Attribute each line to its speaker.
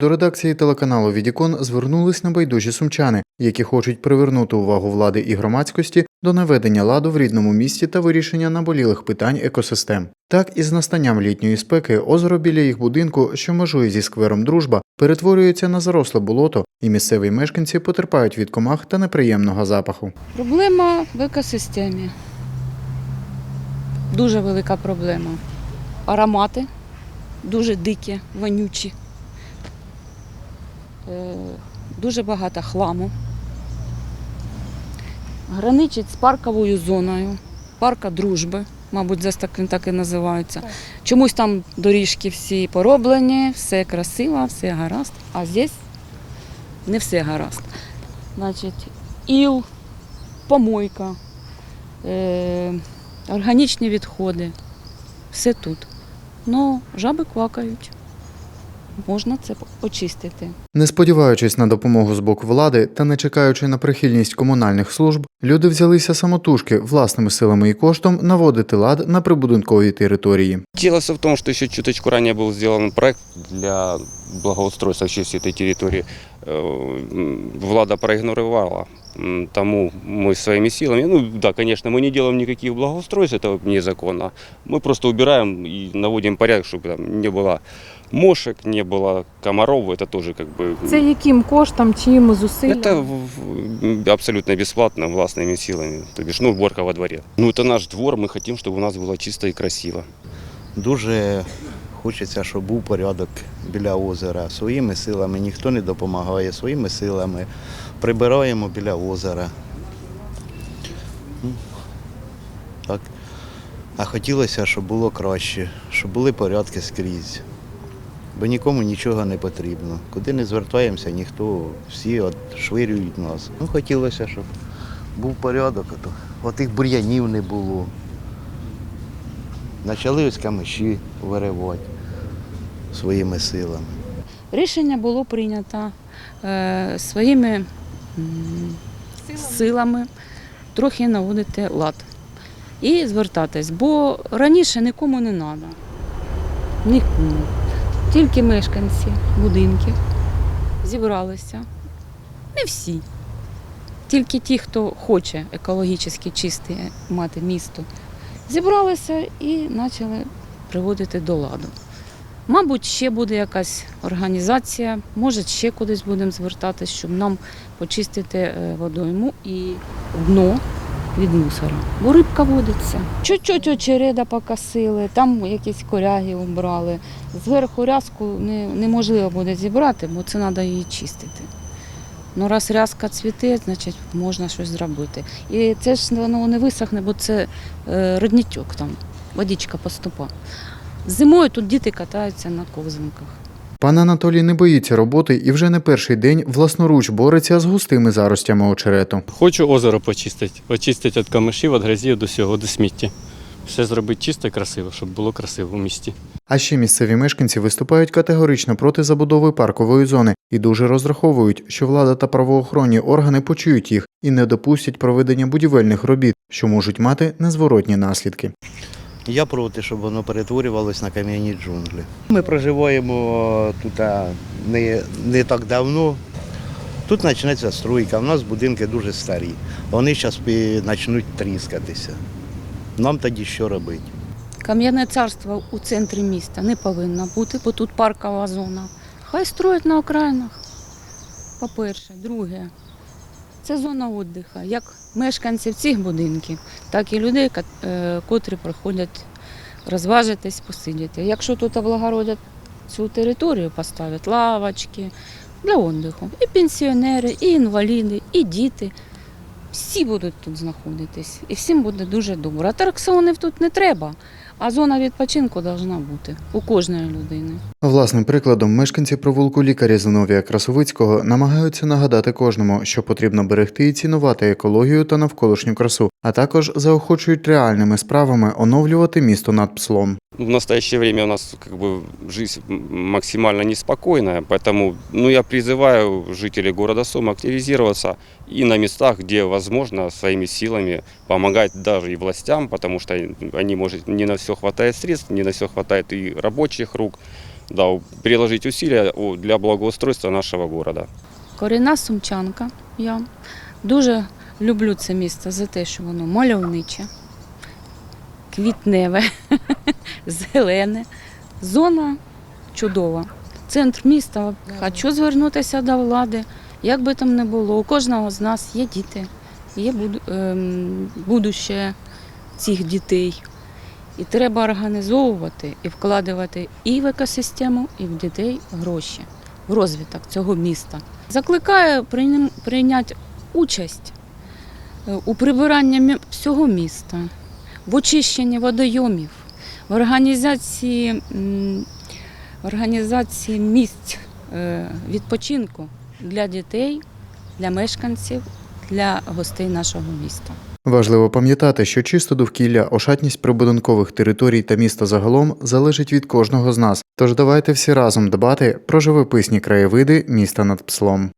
Speaker 1: До редакції телеканалу Відікон звернулись небайдужі сумчани, які хочуть привернути увагу влади і громадськості до наведення ладу в рідному місті та вирішення наболілих питань екосистем. Так, із настанням літньої спеки озеро біля їх будинку, що межує зі сквером Дружба, перетворюється на заросле болото, і місцеві мешканці потерпають від комах та неприємного запаху.
Speaker 2: Проблема в екосистемі. Дуже велика проблема. Аромати дуже дикі, вонючі. Е, Дуже багато хламу. Граничить з парковою зоною, парка дружби, мабуть, десь так так і називається. Чомусь там доріжки всі пороблені, все красиво, все гаразд. А здесь не все гаразд. Значить, іл, помойка, е, органічні відходи. Все тут. Ну, жаби квакають Можна це очистити.
Speaker 1: Не сподіваючись на допомогу з боку влади та не чекаючи на прихильність комунальних служб, люди взялися самотужки власними силами і коштом наводити лад на прибудинковій території.
Speaker 3: Дело все в том, что еще чуточку ранее был сделан проект для благоустройства вообще всей этой территории. Э, м, Влада проигнорировала. М, Тому мы своими силами, ну да, конечно, мы не делаем никаких благоустройств, это незаконно. Мы просто убираем и наводим порядок, чтобы там не было мошек, не было комаров, это тоже как бы...
Speaker 4: Це яким коштом, чим, зусиллям?
Speaker 3: Это в- в- абсолютно бесплатно, властными силами. То бишь, ну, уборка во дворе. Ну, это наш двор, мы хотим, чтобы у нас было чисто и красиво.
Speaker 5: Дуже хочеться, щоб був порядок біля озера. Своїми силами ніхто не допомагає, своїми силами прибираємо біля озера. Ну, Так. А хотілося, щоб було краще, щоб були порядки скрізь. Бо нікому нічого не потрібно. Куди не звертаємося, ніхто, всі от швирюють нас. Ну, хотілося, щоб був порядок, а то отих бур'янів не було. Почали ось камиші виривати своїми силами.
Speaker 2: Рішення було прийнято е, своїми м, силами трохи наводити лад і звертатись, бо раніше нікому не треба. Нікому. Тільки мешканці будинків зібралися. Не всі. Тільки ті, хто хоче екологічно чисте мати місто, зібралися і почали приводити до ладу. Мабуть, ще буде якась організація, може ще кудись будемо звертатись, щоб нам почистити е, водойму і дно від мусора. Бо рибка водиться. Чуть-чуть очереда покосили, там якісь коряги убрали. Зверху рязку не, неможливо буде зібрати, бо це треба її чистити. Ну, раз рязка цвіте, значить можна щось зробити. І це ж воно не висохне, бо це е, родничок там, водичка поступа. Зимою тут діти катаються на ковзанках.
Speaker 1: Пан Анатолій не боїться роботи і вже не перший день власноруч бореться з густими заростями очерету.
Speaker 6: Хочу озеро почистити. Очистити від камишів, від грязів до всього, до сміття. Все зробити чисто і красиво, щоб було красиво в місті.
Speaker 1: А ще місцеві мешканці виступають категорично проти забудови паркової зони і дуже розраховують, що влада та правоохоронні органи почують їх і не допустять проведення будівельних робіт, що можуть мати незворотні наслідки.
Speaker 5: Я проти, щоб воно перетворювалося на кам'яні джунглі. Ми проживаємо тут не, не так давно. Тут почнеться стройка. У нас будинки дуже старі. Вони зараз почнуть тріскатися. Нам тоді що робити?
Speaker 2: Кам'яне царство у центрі міста не повинно бути, бо тут паркова зона. Хай строять на окраїнах. По-перше, друге, це зона віддиху, як мешканців цих будинків, так і людей, е, котрі приходять розважитись, посидіти. Якщо тут облагородять цю територію, поставлять лавочки для віддиху. І пенсіонери, і інваліди, і діти. Всі будуть тут знаходитись, і всім буде дуже добре. Атракціонів тут не треба, а зона відпочинку повинна бути у кожної людини.
Speaker 1: Власним прикладом мешканці провулку лікаря Зиновія Красовицького намагаються нагадати кожному, що потрібно берегти і цінувати екологію та навколишню красу, а також заохочують реальними справами оновлювати місто над пслом.
Speaker 3: В настоящее время у нас как бы жизнь м- максимально неспокойная, поэтому ну, я призываю жителей города Сум активизироваться и на местах, где возможно, своими силами помогать даже и властям, потому что они, может, не на все хватает средств, не на все хватает и рабочих рук. да, приложить усилия для благоустройства нашего города.
Speaker 2: Корінна сумчанка. Я дуже люблю це місто за те, що воно мальовниче, квітневе, зелене. Зона чудова. Центр міста. Хочу звернутися до влади. Як би там не було, у кожного з нас є діти, є ем, будуще цих дітей. І треба організовувати і вкладувати і в екосистему, і в дітей гроші в розвиток цього міста. Закликаю прийняти участь е, у прибиранні всього міста, в очищенні водойомів, в організації, в організації місць е, відпочинку для дітей, для мешканців, для гостей нашого міста.
Speaker 1: Важливо пам'ятати, що чисто довкілля, ошатність прибудинкових територій та міста загалом залежить від кожного з нас. Тож давайте всі разом дбати про живописні краєвиди міста над Пслом.